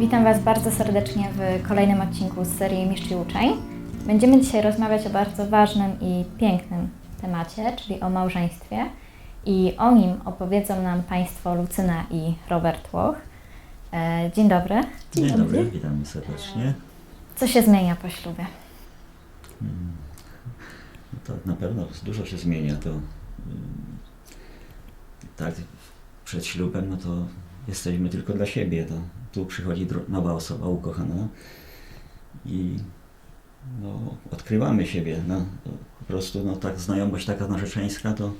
Witam Was bardzo serdecznie w kolejnym odcinku z serii Mistrz i Uczeń. Będziemy dzisiaj rozmawiać o bardzo ważnym i pięknym temacie, czyli o małżeństwie. I o nim opowiedzą nam Państwo Lucyna i Robert Łoch. E, Dzień dobry. Dzień, dobry, witamy serdecznie. Co się zmienia po ślubie? No to na pewno dużo się zmienia. To ym, tak przed ślubem, no to jesteśmy tylko dla siebie. To tu przychodzi nowa osoba ukochana i no, odkrywamy siebie. No, po prostu no, tak znajomość taka narzeczeńska, to,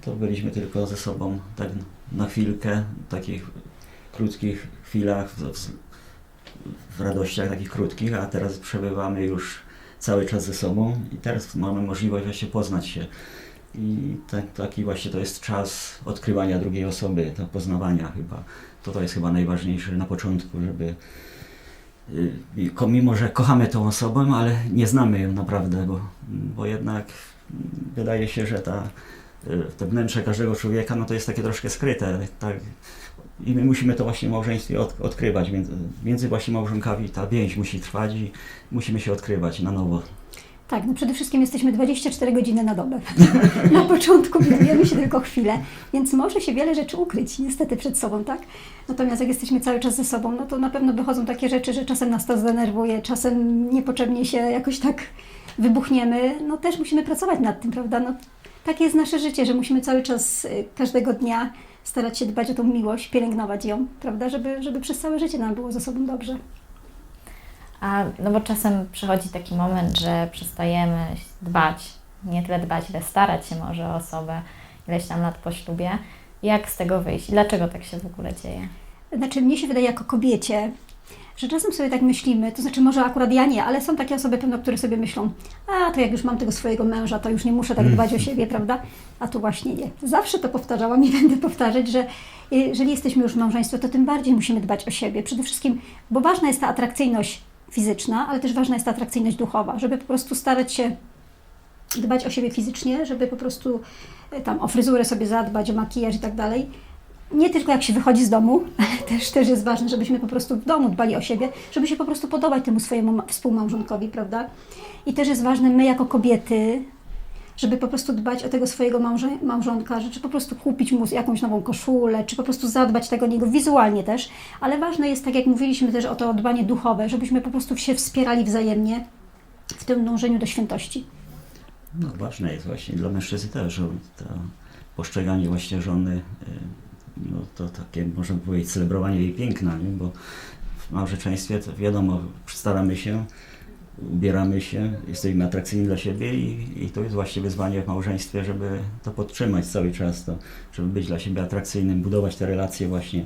to byliśmy tylko ze sobą tak na chwilkę, w takich krótkich chwilach, w, w, w radościach takich krótkich, a teraz przebywamy już cały czas ze sobą i teraz mamy możliwość właśnie poznać się. I tak, taki właśnie to jest czas odkrywania drugiej osoby, to poznawania chyba. To, to jest chyba najważniejsze na początku, żeby y, mimo, że kochamy tą osobę, ale nie znamy ją naprawdę, bo, bo jednak wydaje się, że ta, y, te wnętrze każdego człowieka, no to jest takie troszkę skryte, tak, i my musimy to właśnie w małżeństwie od, odkrywać. Między, między właśnie małżonkami ta więź musi trwać i musimy się odkrywać na nowo. Tak, no przede wszystkim jesteśmy 24 godziny na dobę. na początku widujemy się tylko chwilę, więc może się wiele rzeczy ukryć niestety przed sobą, tak? Natomiast jak jesteśmy cały czas ze sobą, no to na pewno wychodzą takie rzeczy, że czasem nas to zdenerwuje, czasem niepotrzebnie się jakoś tak wybuchniemy. No też musimy pracować nad tym, prawda? No, takie jest nasze życie, że musimy cały czas, y, każdego dnia starać się dbać o tą miłość, pielęgnować ją, prawda? Żeby, żeby przez całe życie nam było ze sobą dobrze. A no bo czasem przychodzi taki moment, że przestajemy dbać, nie tyle dbać, ile starać się może o osobę ileś tam lat po ślubie. Jak z tego wyjść? Dlaczego tak się w ogóle dzieje? Znaczy, mnie się wydaje jako kobiecie, że czasem sobie tak myślimy, to znaczy może akurat ja nie, ale są takie osoby pewno, które sobie myślą, a to jak już mam tego swojego męża, to już nie muszę tak dbać o siebie, prawda? A tu właśnie nie. Zawsze to powtarzałam i będę powtarzać, że jeżeli jesteśmy już w małżeństwie, to tym bardziej musimy dbać o siebie. Przede wszystkim, bo ważna jest ta atrakcyjność fizyczna, ale też ważna jest ta atrakcyjność duchowa, żeby po prostu starać się dbać o siebie fizycznie, żeby po prostu e, tam o fryzurę sobie zadbać, o makijaż i tak dalej. Nie tylko jak się wychodzi z domu, też, też jest ważne, żebyśmy po prostu w domu dbali o siebie, żeby się po prostu podobać temu swojemu ma- współmałżonkowi, prawda? I też jest ważne my jako kobiety, żeby po prostu dbać o tego swojego małże, małżonka, czy po prostu kupić mu jakąś nową koszulę, czy po prostu zadbać tego niego wizualnie też, ale ważne jest, tak jak mówiliśmy też o to dbanie duchowe, żebyśmy po prostu się wspierali wzajemnie w tym dążeniu do świętości. No, ważne jest właśnie dla mężczyzny też, że to postrzeganie właśnie żony, y, no to takie można powiedzieć celebrowanie jej piękna, nie? bo w małżeństwie to wiadomo, staramy się, ubieramy się, jesteśmy atrakcyjni dla siebie i, i to jest właśnie wyzwanie w małżeństwie, żeby to podtrzymać cały czas, to, żeby być dla siebie atrakcyjnym, budować te relacje właśnie,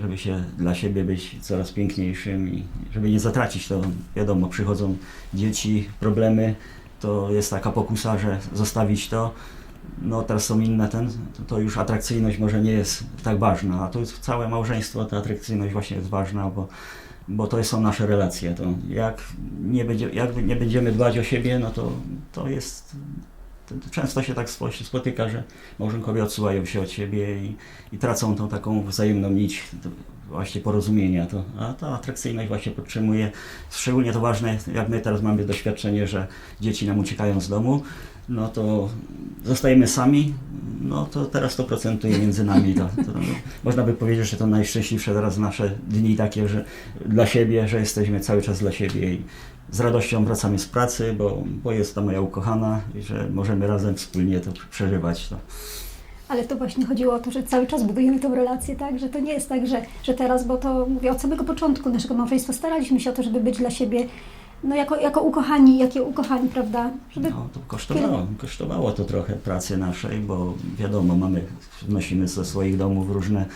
żeby się dla siebie być coraz piękniejszym i żeby nie zatracić to, wiadomo, przychodzą dzieci, problemy, to jest taka pokusa, że zostawić to, no teraz są inne ten, to, to już atrakcyjność może nie jest tak ważna, a to jest całe małżeństwo, ta atrakcyjność właśnie jest ważna, bo, bo to są nasze relacje, to jak nie, będzie, jak nie będziemy dbać o siebie, no to, to jest, często się tak spotyka, że małżonkowie odsuwają się od siebie i, i tracą tą taką wzajemną nić to właśnie porozumienia, to, a ta atrakcyjność właśnie podtrzymuje, szczególnie to ważne, jak my teraz mamy doświadczenie, że dzieci nam uciekają z domu, no to zostajemy sami, no to teraz to procentuje między nami. To, to, można by powiedzieć, że to najszczęśliwsze teraz nasze dni takie, że dla siebie, że jesteśmy cały czas dla siebie i z radością wracamy z pracy, bo, bo jest ta moja ukochana i że możemy razem wspólnie to przeżywać. To. Ale to właśnie chodziło o to, że cały czas budujemy tę relację, tak? Że to nie jest tak, że, że teraz, bo to mówię od samego początku naszego małżeństwa staraliśmy się o to, żeby być dla siebie, no jako, jako ukochani, jakie ukochani, prawda? Żeby No, to kosztowało, kosztowało to trochę pracy naszej, bo wiadomo, mamy, wnosimy ze swoich domów różne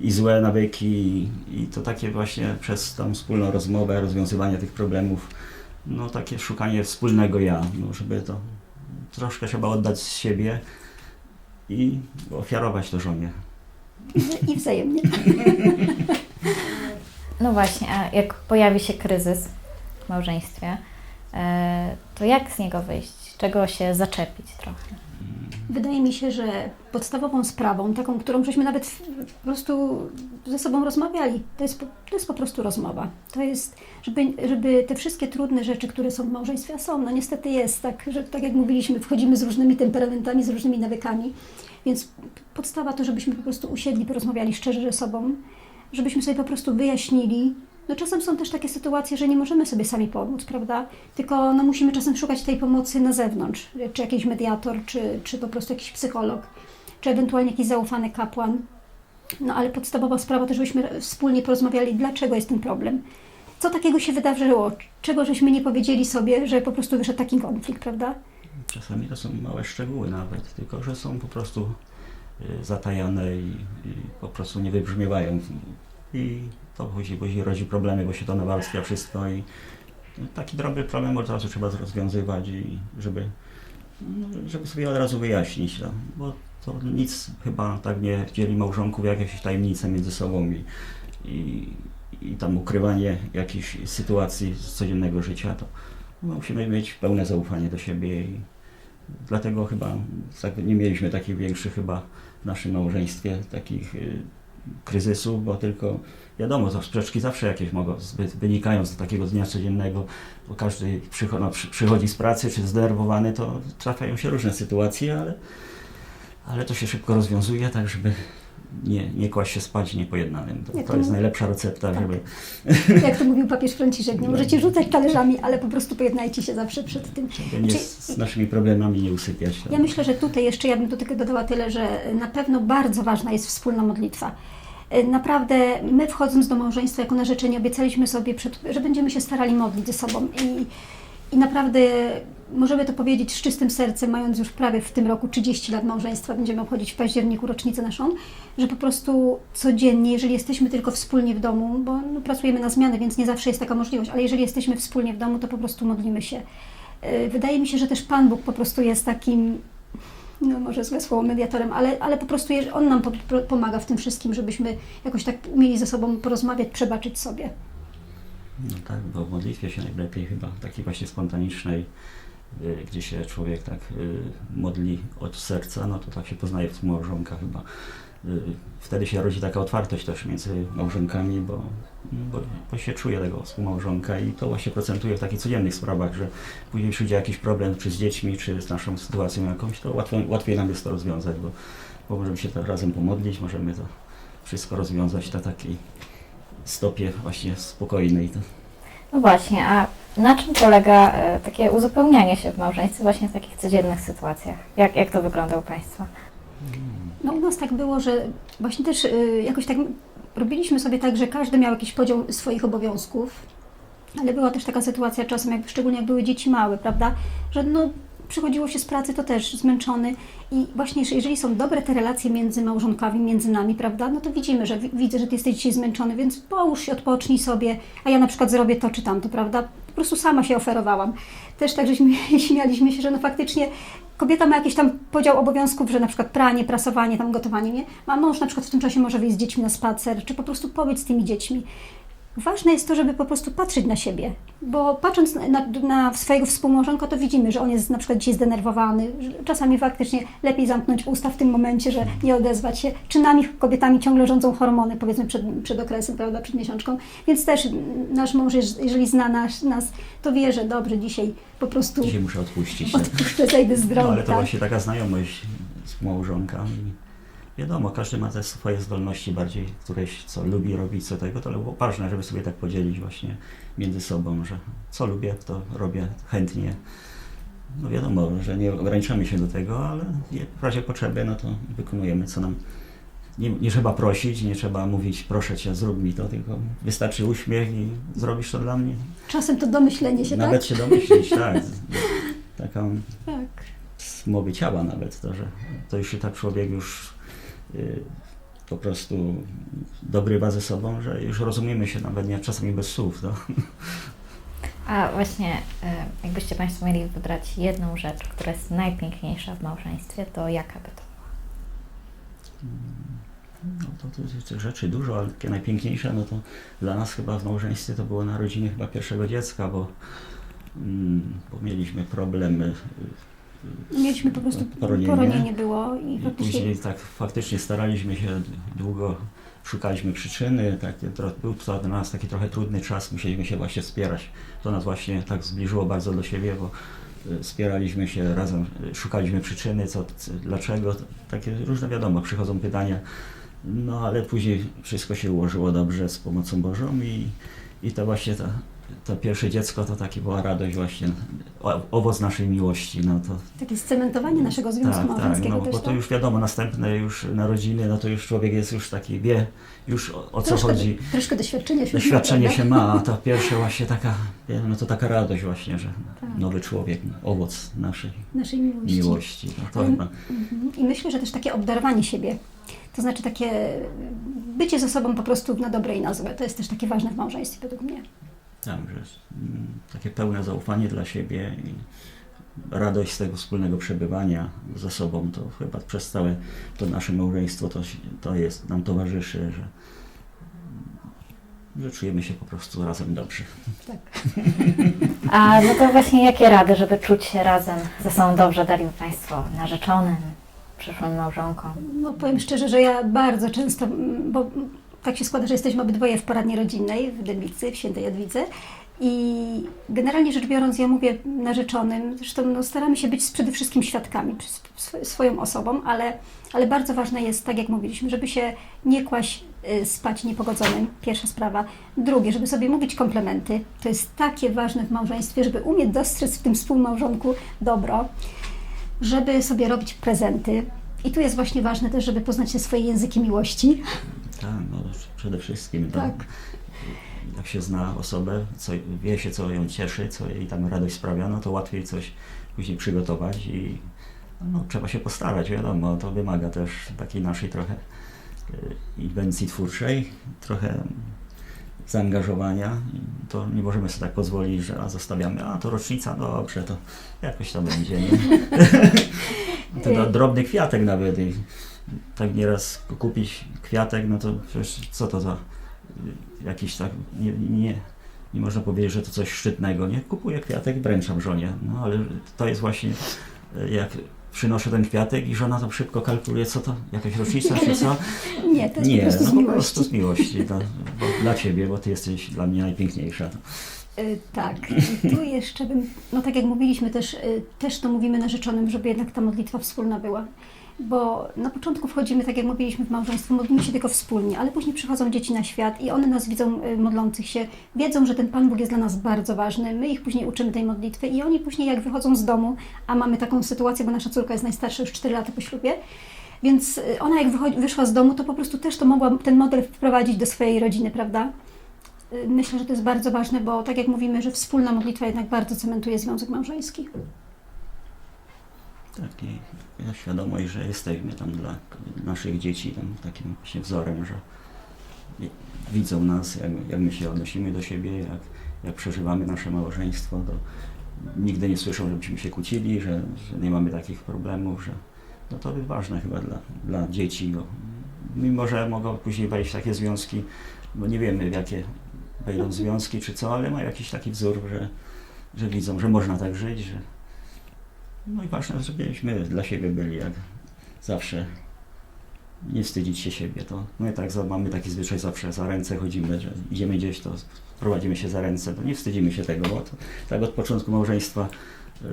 i złe nawyki i, to takie właśnie przez tą wspólną rozmowę, rozwiązywanie tych problemów, no takie szukanie wspólnego ja, no, żeby to troszkę trzeba oddać z siebie i ofiarować to żonie. i wzajemnie. No właśnie, a jak pojawi się kryzys w małżeństwie, e, to jak z niego wyjść? Czego się zaczepić trochę? Wydaje mi się, że podstawową sprawą, taką, którą żeśmy nawet po prostu ze sobą rozmawiali, to jest, to jest po prostu rozmowa. To jest, żeby, żeby te wszystkie trudne rzeczy, które są w małżeństwie, a są, no niestety jest tak, że tak jak mówiliśmy, wchodzimy z różnymi temperamentami, z różnymi nawykami, więc podstawa to, żebyśmy po prostu usiedli, porozmawiali szczerze ze sobą, żebyśmy sobie po prostu wyjaśnili. No czasem są też takie sytuacje, że nie możemy sobie sami pomóc, prawda? Tylko no, musimy czasem szukać tej pomocy na zewnątrz, czy jakiś mediator, czy, czy po prostu jakiś psycholog, czy ewentualnie jakiś zaufany kapłan. No ale podstawowa sprawa to, żebyśmy wspólnie porozmawiali, dlaczego jest ten problem. Co takiego się wydarzyło? Czego żeśmy nie powiedzieli sobie, że po prostu wyszedł taki konflikt, prawda? Czasami to są małe szczegóły nawet, tylko że są po prostu y, zatajane i, i po prostu nie wybrzmiewają. I to później, później rodzi problemy, bo się to nawarstwia wszystko i no, taki drobny problem od razu trzeba rozwiązywać i żeby, no, żeby sobie od razu wyjaśnić, no, bo to nic chyba tak nie dzieli małżonków jak jakieś tajemnice między sobą i, i, i tam ukrywanie jakichś sytuacji z codziennego życia, to no, musimy mieć pełne zaufanie do siebie i dlatego chyba tak, nie mieliśmy takich większych chyba w naszym małżeństwie takich kryzysów, bo tylko wiadomo, to sprzeczki zawsze jakieś mogą, wynikają z takiego dnia codziennego, bo każdy no, przy, przychodzi z pracy czy zdenerwowany, to trafiają się różne sytuacje, ale, ale to się szybko rozwiązuje, tak żeby nie, nie kłaść się spać niepojednanym. To, to jest mówi- najlepsza recepta, Tak. żeby Jak to mówił papież Franciszek, nie możecie rzucać talerzami, ale po prostu pojednajcie się zawsze przed tym. żeby nie Czy- z, naszymi problemami nie usypiać. Ja myślę, że tutaj jeszcze ja bym do tego dodała tyle, że na pewno bardzo ważna jest wspólna modlitwa. E, Naprawdę my wchodząc do małżeństwa jako narzeczeni obiecaliśmy sobie, przed, że będziemy się starali modlić ze sobą i, i naprawdę możemy to powiedzieć z czystym sercem, mając już prawie w tym roku 30 lat małżeństwa, będziemy obchodzić w październiku rocznicę naszą, że po prostu codziennie, jeżeli jesteśmy tylko wspólnie w domu, bo no, pracujemy na zmianę, więc nie zawsze jest taka możliwość, ale jeżeli jesteśmy wspólnie w domu, to po prostu modlimy się. E, Wydaje mi się, że też Pan Bóg po prostu jest takim no może złe słowo mediatorem, ale, ale po prostu on nam po, po, pomaga w tym wszystkim, żebyśmy jakoś tak umieli ze sobą porozmawiać, przebaczyć sobie. No tak, bo w modlitwie się najlepiej chyba, takiej właśnie spontanicznej, gdzie się człowiek tak y, modli od serca, no to tak się poznaje współmałżonka chyba. Y, Wtedy się rodzi taka otwartość też między małżonkami, bo, bo, bo się czuje tego współmałżonka i to właśnie procentuje w takich codziennych sprawach, że później przyjdzie jakiś problem czy z dziećmi, czy z naszą sytuacją jakąś, to łatwiej, łatwiej nam jest to rozwiązać, bo, bo możemy się razem pomodlić, możemy to wszystko rozwiązać na takiej stopie właśnie spokojnej. No właśnie, a na czym polega e, takie uzupełnianie się w małżeństwie właśnie w takich codziennych sytuacjach? Jak, jak to wygląda u Państwa? No u nas tak było, że właśnie też y, jakoś tak robiliśmy sobie tak, że każdy miał jakiś podział swoich obowiązków, ale była też taka sytuacja czasem, jak, szczególnie jak były dzieci małe, prawda, że no przychodziło się z pracy to też zmęczony i właśnie jeżeli są dobre te relacje między małżonkami, między nami, prawda, no to widzimy, że wi- widzę, że ty jesteś dzisiaj zmęczony, więc połóż się, odpocznij sobie, a ja na przykład zrobię to czy tamto, prawda, po prostu sama się oferowałam. Też tak, żeśmy śmialiśmy się, że no faktycznie kobieta ma jakiś tam podział obowiązków, że na przykład pranie, prasowanie, tam gotowanie, nie? A mąż na przykład w tym czasie może wyjść z dziećmi na spacer, czy po prostu pobyć z tymi dziećmi. Ważne jest to, żeby po prostu patrzeć na siebie, bo patrząc na, na, na swojego współmałżonka, to widzimy, że on jest na przykład dzisiaj zdenerwowany, czasami faktycznie lepiej zamknąć usta w tym momencie, że nie odezwać się. Czy nami, kobietami, ciągle rządzą hormony, powiedzmy przed, przed okresem, prawda, przed miesiączką, więc też nasz mąż, jeż- jeżeli zna nas, nas to wie, że dobrze, dzisiaj po prostu dzisiaj muszę odpuścić. tak. odpuszczę, zejdę z No, drogi, ale to tak? właśnie taka znajomość z małżonka. Wiadomo, każdy ma te swoje zdolności bardziej, któreś co lubi robić, co tego, to ale było ważne, żeby sobie tak podzielić właśnie między sobą, że co lubię, to robię chętnie. No wiadomo, że nie ograniczamy się do tego, ale w razie potrzeby, no to wykonujemy, co nam nie, nie trzeba prosić, nie trzeba mówić, proszę cię, zrób mi to, tylko wystarczy uśmiech i zrobisz to dla mnie. Czasem to domyślenie się, Nawet tak? się domyślić, tak. Taką Tak. z mowy ciała nawet, to, że to już się tak człowiek już y, po prostu dogrywa ze sobą, że już rozumiemy się nawet nie czasami bez słów. No. A właśnie, e, jakbyście Państwo mieli wybrać jedną rzecz, która jest najpiękniejsza w małżeństwie, to jaka by to była? No to, to jest tych rzeczy dużo, ale takie najpiękniejsze, no to dla nas chyba w małżeństwie to było narodziny chyba pierwszego dziecka, bo, mm, bo mieliśmy problemy Mieliśmy po prostu Poronienie. poronienie, było i I faktycznie później tak faktycznie staraliśmy się długo, szukaliśmy przyczyny, takie, tro- był to dla nas taki trochę trudny czas, musieliśmy się właśnie wspierać. To nas właśnie tak zbliżyło bardzo do siebie, bo y, wspieraliśmy się razem, y, szukaliśmy przyczyny, co, dlaczego, takie różne wiadomo, przychodzą pytania, no ale później wszystko się ułożyło dobrze z pomocą Bożą i, i to właśnie ta, to pierwsze dziecko to taki była radość właśnie, owoc naszej miłości, no to takie scementowanie naszego związku tak, tak, no, też. bo to tak? już wiadomo, następne już narodziny, no to już człowiek jest już taki, wie już o, o co troszkę, chodzi. troszkę doświadczenia się Doświadczenie ma, się ma, a to pierwsze właśnie taka, no to taka radość właśnie, że Tak. nowy człowiek, owoc naszej naszej miłości. miłości. No to chyba, Mhm. I myślę, że też takie obdarowanie siebie, to znaczy takie bycie ze sobą po prostu na dobre i na złe, to jest też takie ważne w małżeństwie według mnie. Tak, że mm, takie pełne zaufanie dla siebie i radość z tego wspólnego przebywania ze sobą, to chyba przez całe to nasze małżeństwo to, to jest, nam towarzyszy, że, że czujemy się po prostu razem dobrze. Tak. A no to właśnie jakie rady, żeby czuć się razem ze sobą dobrze, daliby Państwo narzeczonym, przyszłym małżonkom? No powiem szczerze, że ja bardzo często, bo tak się składa, że jesteśmy obydwoje w poradni rodzinnej w Dębicy, w Świętej Jadwidze i generalnie rzecz biorąc ja mówię narzeczonym, zresztą no, staramy się być przede wszystkim świadkami swoją osobą, ale, ale bardzo ważne jest, tak jak mówiliśmy, żeby się nie kłaść y, spać niepogodzonym, pierwsza sprawa. Drugie, żeby sobie mówić komplementy. To jest takie ważne w małżeństwie, żeby umieć dostrzec w tym współmałżonku dobro żeby sobie robić prezenty. I tu jest właśnie ważne też, żeby poznać te swoje języki miłości. Tak, no przede wszystkim. Tak. Tak. Jak się zna osobę, co, wie się, co ją cieszy, co jej tam radość sprawia, no to łatwiej coś później przygotować i no, trzeba się postarać, wiadomo, to wymaga też takiej naszej trochę y, inwencji twórczej, trochę zaangażowania. To nie możemy sobie tak pozwolić, że a zostawiamy, a to rocznica, dobrze, to jakoś to będzie, nie? to do, drobny kwiatek nawet i tak nieraz kupić kwiatek, no to przecież co to za y, jakiś tak, nie, nie, nie można powiedzieć, że to coś szczytnego, nie? Kupuję kwiatek, wręczam żonie, no ale to jest właśnie y, jak przynoszę ten kwiatek i żona to szybko kalkuluje, co to, jakaś rocznica czy co? Nie, to jest Nie, po prostu no z po miłości. prostu z miłości, to, dla Ciebie, bo Ty jesteś dla mnie najpiękniejsza. Y, Tak, i tu jeszcze bym, no tak jak mówiliśmy też, też to mówimy narzeczonym, żeby jednak ta modlitwa wspólna była. Bo na początku wchodzimy, tak jak mówiliśmy, w małżeństwo, modlimy się tylko wspólnie, ale później przychodzą dzieci na świat i one nas widzą y, modlących się, wiedzą, że ten Pan Bóg jest dla nas bardzo ważny, my ich później uczymy tej modlitwy i oni później jak wychodzą z domu, a mamy taką sytuację, bo nasza córka jest najstarsza, już 4 lata po ślubie, więc y, ona jak wyszła z domu, to po prostu też to mogła ten model wprowadzić do swojej rodziny, prawda? Y, Myślę, że to jest bardzo ważne, bo tak jak mówimy, że wspólna modlitwa jednak bardzo cementuje związek małżeński. Tak, i świadomość, że jesteśmy tam dla naszych dzieci tam takim właśnie wzorem, że widzą nas, jak, jak my się odnosimy do siebie, jak, jak przeżywamy nasze małżeństwo, to nigdy nie słyszą, żebyśmy się kłócili, że, że nie mamy takich problemów, że no to jest ważne chyba dla, dla dzieci, bo mimo, że mogą później wejść w takie związki, bo nie wiemy w jakie wejdą związki czy co, ale ma jakiś taki wzór, że, że widzą, że można tak żyć, że no i ważne, żebyśmy dla siebie byli jak zawsze. Nie wstydzić się siebie. To my tak mamy taki zwyczaj zawsze za ręce chodzimy, że idziemy gdzieś, to prowadzimy się za ręce, to nie wstydzimy się tego, bo to, tak od początku małżeństwa y,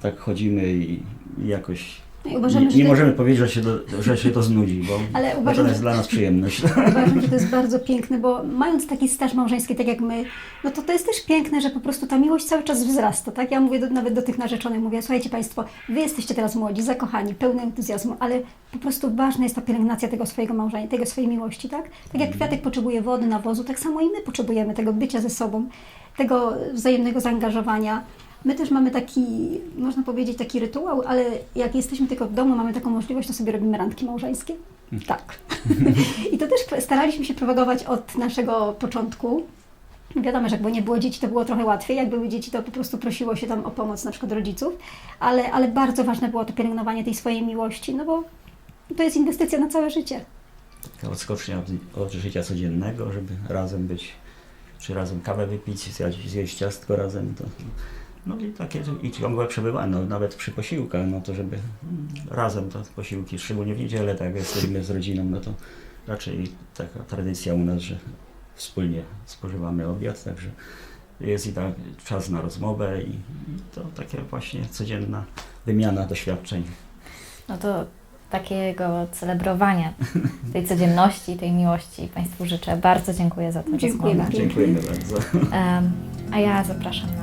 tak chodzimy i, i jakoś No nie, nie to- możemy powiedzieć, że się, do, że się to znudzi, bo, Ale bo to uważam, jest dla nas przyjemność. Uważam, że to jest bardzo piękne, bo mając taki staż małżeński, tak jak my, no to to jest też piękne, że po prostu ta miłość cały czas wzrasta, tak? Ja mówię do, nawet do tych narzeczonych, mówię, słuchajcie Państwo, Wy jesteście teraz młodzi, zakochani, pełni entuzjazmu, ale po prostu ważna jest ta pielęgnacja tego swojego małżeństwa, tego swojej miłości, tak? Tak jak kwiatek potrzebuje wody, nawozu, tak samo i my potrzebujemy tego bycia ze sobą, tego wzajemnego zaangażowania. My też mamy taki, można powiedzieć, taki rytuał, ale jak jesteśmy tylko w domu, mamy taką możliwość, to sobie robimy randki małżeńskie. Tak. I to też staraliśmy się propagować od naszego początku. Wiadomo, że jakby nie było dzieci, to było trochę łatwiej. Jak były dzieci, to po prostu prosiło się tam o pomoc na przykład rodziców, ale, ale bardzo ważne było to pielęgnowanie tej swojej miłości, no bo to jest inwestycja na całe życie. Taka odskocznia od, od życia codziennego, żeby razem być, czy razem kawę wypić, zjeść, zjeść ciastko razem, to No i takie i ciągłe przebywanie, no, nawet przy posiłkach, no to żeby mm, razem te posiłki, szczególnie w niedzielę, tak jak jesteśmy z rodziną, no to raczej taka tradycja u nas, że wspólnie spożywamy obiad, także jest i tak czas na rozmowę i, i to takie właśnie codzienna wymiana doświadczeń. No to takiego celebrowania tej codzienności, tej miłości Państwu życzę. Bardzo dziękuję za tę Dziękuję rozmowę. Dziękujemy bardzo. A ja zapraszam na